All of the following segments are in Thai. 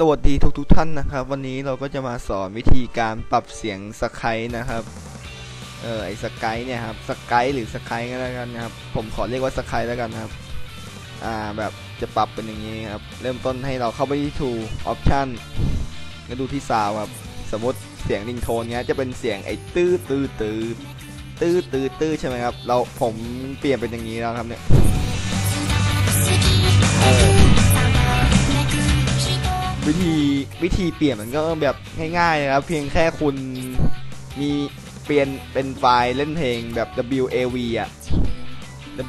สวัสดีทุกทุกท่านนะครับ วันนี้เราก็จะมาสอนวิธีการปรับเสียงสไครนะครับเออไอสไครเนี่ยครับสไครหรือสไครก็แล้วกันนะครับ ผมขอเรียกว่าสไครแล้วกันนะครับอ่าแบบจะปรับเป็นอย่างนี้ครับ เริ่มต้นให้เราเข้าไปที่ Tool Option แล้วดูที่ Sound ครับ สมมติเสียงริงโทนเนี้ยจะเป็นเสียงไอ้ตื้อตื้อตื้อตื้อตื้อตื้อใช่ไหมครับเราผมเปลี่ยนเป็นอย่างนี้แล้วครับเนี่ย วิธีวิธีเปลี่ยนมันก็แบบง่ายๆนะครับ เพียงแค่คุณมีเปลี่ยนเป็นไฟล์เล่นเพลงแบบ WAV อะ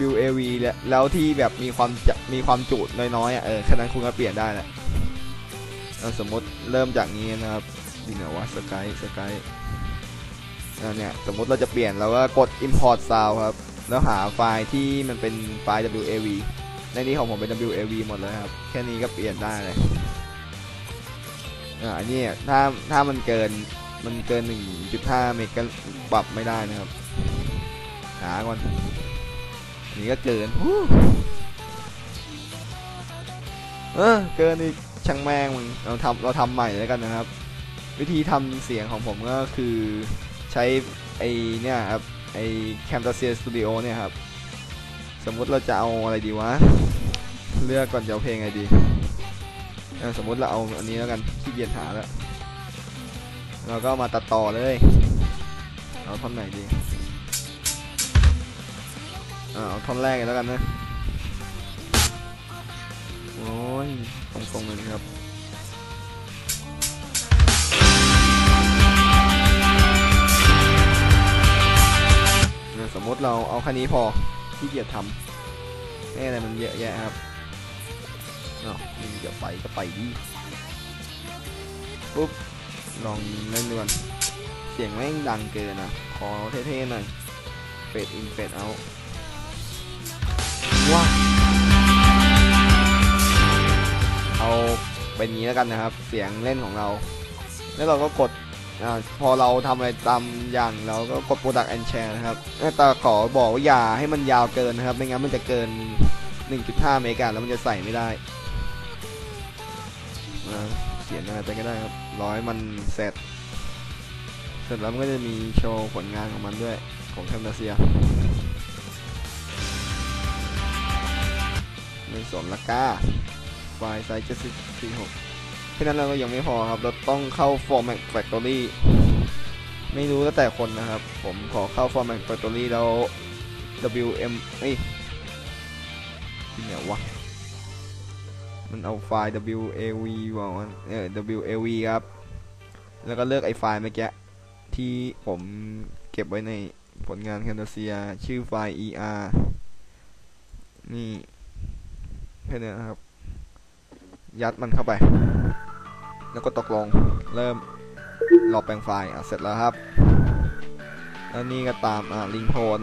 WAV แล้วแล้วที่แบบมีความจะมีความจุน้อยๆอะเออแค่นั้นคุณก็เปลี่ยนได้แหละเอาสมมติเริ่มจากนี้นะครับดีเหรอวะสกายสกายเนี่ยสมมติเราจะเปลี่ยนเราก็กด import sound ครับ แล้วหาไฟล์ที่มันเป็นไฟล์ WAV ในนี้ของผมเป็น WAV หมดเลยครับ แค่นี้ก็เปลี่ยนได้เลย อ่าอันนี้ถ้าถ้ามันเกินมันเกิน 1.5 เมกก็ปรับไม่ได้นะครับหาก่อนนนี้ก็เกินเออเกินอีกช่างแม่งมึงเราทำเราทำใหม่แล้วกันนะครับ วิธีทำเสียงของผมก็คือใช้ไอเนี่ยครับไอ Camtasia Studio เนี่ยครับ สมมติเราจะเอาอะไรดีวะ เลือกก่อนจะเอาเพลงอะไรดี สมมติเราเอาอันนี้แล้วกันขี้เกียจหาแล้ว เราก็มาตัดต่อเลย เอาท่อนไหนดีเอาท่อนแรกเลยแล้วกันนะ โอ้ยตรงๆเลยครับเนี่ยสมมติเราเอาแค่นี้พอขี้เกียจทำไม่อะไรมันเยอะแยะครับ อ้าวมึงจะไปก็ไปดิปุ๊บลองเล่นดูก่อนเสียงแม่งดังเกินอะ ขอเท่ๆหน่อยเฟดอินเฟดเอาว้าเอาเป็นอย่างนี้แล้วกันนะครับ เสียงเล่นของเรา แล้วเราก็กดอาพอเราทำอะไรตามอย่างเราก็กด Product and Share นะครับแต่ขอบอกว่าอย่าให้มันยาวเกินนะครับ ไม่งั้นมันจะเกิน 1.5 เมกะแล้วมันจะใส่ไม่ได้อ่า เขียนอะไรไปก็ได้ครับ ร้อยมันเสร็จ เสร็จแล้วมันก็จะมีโชว์ผลงานของมันด้วยของแคมเซียไม่สนละก้าไฟล์ไซส์เจ็ดสิบสี่หกแค่นั้นเราก็ยังไม่พอครับ เราต้องเข้า Format Factory ไม่รู้แล้วแต่คนนะครับ ผมขอเข้า Format Factory แล้ว WM เอ้ยที่ไหนวะ มันเอาไฟล์ WAV บอกว่าเออ WAV ครับ แล้วก็เลือกไอไฟล์เมื่อกี้ที่ผมเก็บไว้ในผลงานแคนเซียชื่อไฟล์ ER นี่แค่นี้นะครับ ยัดมันเข้าไป แล้วก็ตกลงเริ่มรอแปลงไฟล์อะเสร็จแล้วครับ แล้วนี่ก็ตามอะลิงโทน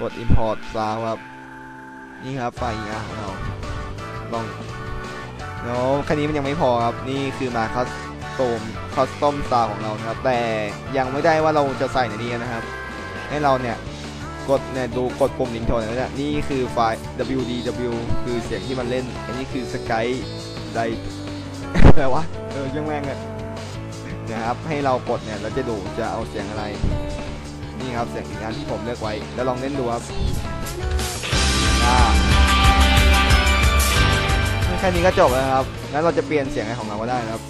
กด import sound ครับ นี่ครับไฟล์ ER ของเรา ลองแล้วแค่นี้มันยังไม่พอครับ นี่คือมาคัสตอมคัสตอมซาของเรานะครับ แต่ยังไม่ได้ว่าเราจะใส่ในนี้นะครับ ให้เราเนี่ยกดเนี่ยดูกดปุ่มลิงโทนเนี่ยนี่คือไฟล์ WDW คือเสียงที่มันเล่น อันนี้คือสกายไดอะไรวะ เออยังแม่งเลยนะครับ ให้เรากดเนี่ยเราจะดูจะเอาเสียงอะไร นี่ครับเสียงอีกอันที่ผมเลือกไว้ แล้วลองเล่นดูครับอ่า แค่นี้ก็จบแล้วครับแล้วเราจะเปลี่ยนเสียงอะไรของเราก็ได้นะครับ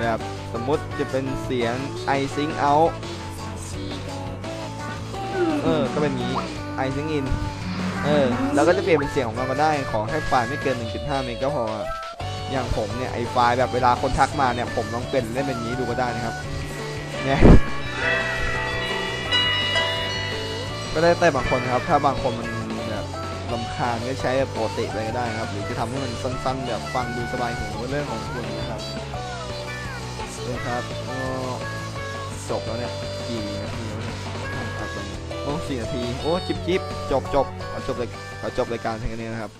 แบบสมมุติจะเป็นเสียง i sing out เออ ก็เป็นงี้ i sing in เออแล้วก็จะเปลี่ยนเป็นเสียงของเราก็ได้ ขอให้ไฟล์ไม่เกิน 1.5 เมกก็พอ อย่างผมเนี่ยไอไฟล์แบบเวลาคนทักมาเนี่ย ผมลองเป็นเล่นเป็นนี้ดูก็ได้นะครับ เนี่ยก็ได้แต่บางคนครับ ถ้าบางคนมัน ลำคาญก็ใช้แบบปกติไปก็ได้ครับ หรือจะทำให้มันสั้นๆ แบบฟังดูสบายหูก็เรื่องของคุณนะครับนะครับก็จบแล้วเนี่ยกี่นาทีแล้วเนี่ยอัดไปโอ้สี่นาที โอ้จิบจิบจบจบขอจบเลยขอจบรายการเพียงแค่นี้นะครับ